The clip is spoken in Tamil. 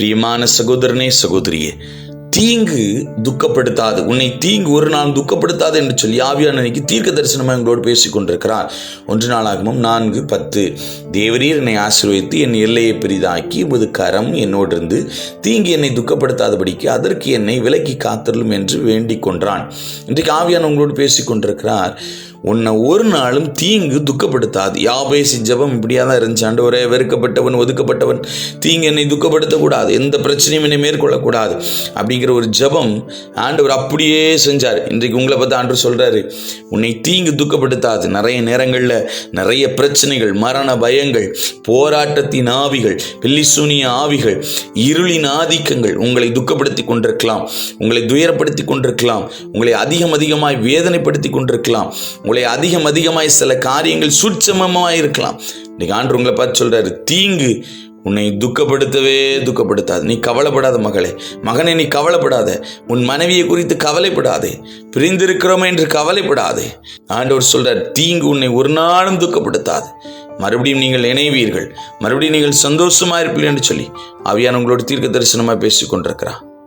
பிரியமான சகோதரனே சகோதரியே தீங்கு துக்கப்படுத்தாது. உன்னை தீங்கு ஒரு நாள் துக்கப்படுத்தாது என்று சொல்லி ஆவியான அன்னைக்கு தீர்க்க தரிசனமாக எங்களோடு பேசிக் கொண்டிருக்கிறார். ஒன்று நாளாகமும் நான்கு பத்து. தேவரீர் என்னை ஆசீர்வதித்து என் எல்லையை பெரிதாக்கி உமது கரம் என்னோடு இருந்து தீங்கு என்னை துக்கப்படுத்தாதபடிக்கு அதற்கு என்னை விலக்கி காத்தருளும் என்று வேண்டிக் கொன்றான் இன்றைக்கு ஆவியான உங்களோடு பேசிக் கொண்டிருக்கிறார். உன்னை ஒரு நாளும் தீங்கு துக்கப்படுத்தாது. யாபேசி ஜெபம் இப்படியாக தான் இருந்துச்சு. ஆண்டவரே வெறுக்கப்பட்டவன் ஒதுக்கப்பட்டவன் தீங்கு என்னை துக்கப்படுத்தக்கூடாது. எந்த பிரச்சனையும் என்னை மேற்கொள்ளக்கூடாது. அப்படிங்கிற ஒரு ஜெபம் ஆண்டவர் அப்படியே செஞ்சார். இன்றைக்கு உங்களை பார்த்து ஆண்டவர் சொல்கிறாரு உன்னை தீங்கு துக்கப்படுத்தாது. நிறைய நேரங்களில் நிறைய பிரச்சனைகள் மரண பயங்கள் போராட்டத்தின் ஆவிகள் பில்லிசூனிய ஆவிகள் இருளின் ஆதிக்கங்கள் உங்களை துக்கப்படுத்தி கொண்டிருக்கலாம். உங்களை துயரப்படுத்தி கொண்டிருக்கலாம். உங்களை அதிகம் அதிகமாய் வேதனைப்படுத்தி கொண்டிருக்கலாம். உங்களை அதிகம் அதிகமாய் சில காரியங்கள் சூட்சமமாய் இருக்கலாம். இன்னைக்கு ஆண்டு உங்களை பார்த்து சொல்றாரு தீங்கு உன்னை துக்கப்படுத்தவே துக்கப்படுத்தாது. நீ கவலைப்படாத மகளே. மகனை நீ கவலைப்படாத. உன் மனைவியை குறித்து கவலைப்படாதே. பிரிந்திருக்கிறோமே என்று கவலைப்படாதே. ஆண்டவர் சொல்றார் தீங்கு உன்னை ஒரு நாளும் துக்கப்படுத்தாது. மறுபடியும் நீங்கள் இணைவீர்கள். மறுபடியும் நீங்கள் சந்தோஷமா இருப்பீர்கள் என்று சொல்லி அவியான் உங்களோட தீர்க்க தரிசனமாக பேசிக்கொண்டிருக்கிறான்